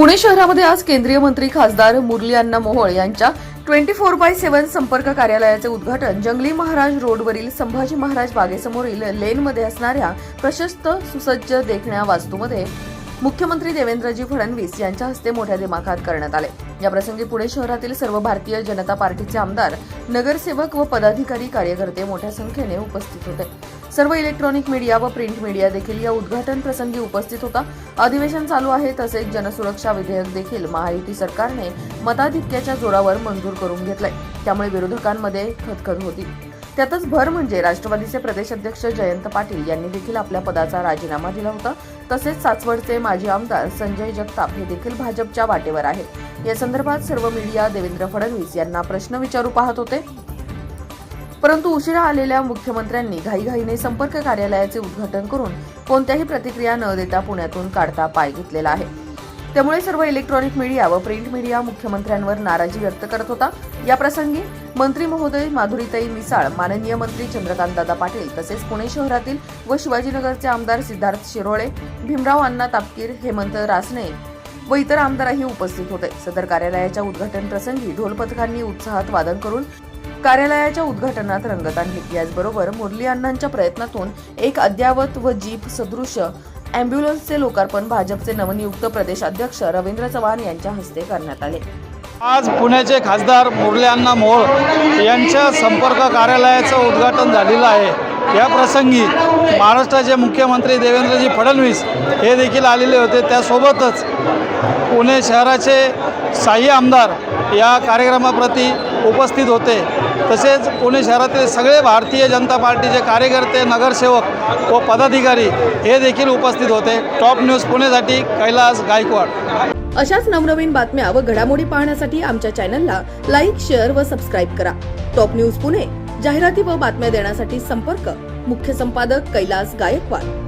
पुणे शहरामध्ये आज केंद्रीय मंत्री खासदार मुरली अण्णा मोहोळ यांच्या ट्वेंटी फोर बाय सेव्हन संपर्क कार्यालयाचे उद्घाटन जंगली महाराज रोडवरील संभाजी महाराज बागेसमोरील लेनमध्ये असणाऱ्या प्रशस्त सुसज्ज देखण्या वास्तूमध्ये मुख्यमंत्री देवेंद्रजी फडणवीस यांच्या हस्ते मोठ्या दिमाखात करण्यात आले. याप्रसंगी पुणे शहरातील सर्व भारतीय जनता पार्टीचे आमदार नगरसेवक व पदाधिकारी कार्यकर्ते मोठ्या संख्येने उपस्थित होते. सर्व इलेक्ट्रॉनिक मीडिया व प्रिंट मीडिया देखील या उद्घाटन प्रसंगी उपस्थित होता. अधिवेशन चालू आहे तसेच जनसुरक्षा विधेयक देखील महायुती सरकारने मताधिक्याच्या जोरावर मंजूर करून घेतलंय. त्यामुळे विरोधकांमध्ये खतखत होती. त्यातच भर म्हणजे राष्ट्रवादीचे प्रदेशाध्यक्ष जयंत पाटील यांनी देखील आपल्या पदाचा राजीनामा दिला होता. तसेच सासवडचे माजी आमदार संजय जगताप हे देखील भाजपच्या वाटेवर आहेत या संदर्भात सर्व मीडिया देवेंद्र फडणवीस यांना प्रश्न विचारू पाहत होते. परंतु उशिरा आलेल्या मुख्यमंत्र्यांनी घाईघाईने संपर्क कार्यालयाचे उद्घाटन करून कोणत्याही प्रतिक्रिया न देता पुण्यातून काढता पाय घेतलेला आहे. त्यामुळे सर्व इलेक्ट्रॉनिक मीडिया व प्रिंट मीडिया मुख्यमंत्र्यांवर नाराजी व्यक्त करत होता. या प्रसंगी मंत्री महोदय माधुरीताई मिसाळ माननीय मंत्री चंद्रकांतदादा पाटील तसेच पुणे शहरातील व शिवाजीनगरचे आमदार सिद्धार्थ शिरोळे भीमराव अण्णा तापकीर हेमंत रासने व इतर आमदारही उपस्थित होते. सदर कार्यालयाच्या उद्घाटन प्रसंगी ढोल पथकांनी उत्साहात वादन करून कार्यालयाच्या उद्घाटनात रंगत आणली याचबरोबर मुरली अण्णांच्या प्रयत्नातून एक अद्यावत व जीप सदृश अँब्युलन्सचे लोकार्पण भाजपचे नवनियुक्त प्रदेशाध्यक्ष रवींद्र चव्हाण यांच्या हस्ते करण्यात आले. आज पुण्याचे खासदार मुरल्यांना मोहोळ यांच्या संपर्क कार्यालयाचं उद्घाटन झालेलं आहे. या प्रसंगी महाराष्ट्राचे मुख्यमंत्री देवेंद्रजी फडणवीस हे देखील आलेले होते. त्यासोबतच पुणे शहराचे साई आमदार या कार्यक्रमाप्रती उपस्थित होते. तसेच पुणे शहरातील सगळे भारतीय जनता पार्टीचे कार्यकर्ते नगरसेवक व पदाधिकारी हे देखील उपस्थित होते. टॉप न्यूज पुणेसाठी कैलास गायकवाड. अशाच नवनवीन बातम्या व घडामोडी पाहण्यासाठी आमच्या चॅनलला लाईक शेअर व सबस्क्राईब करा. टॉप न्यूज पुणे जाहिराती व बातम्या देण्यासाठी संपर्क मुख्य संपादक कैलास गायकवाड.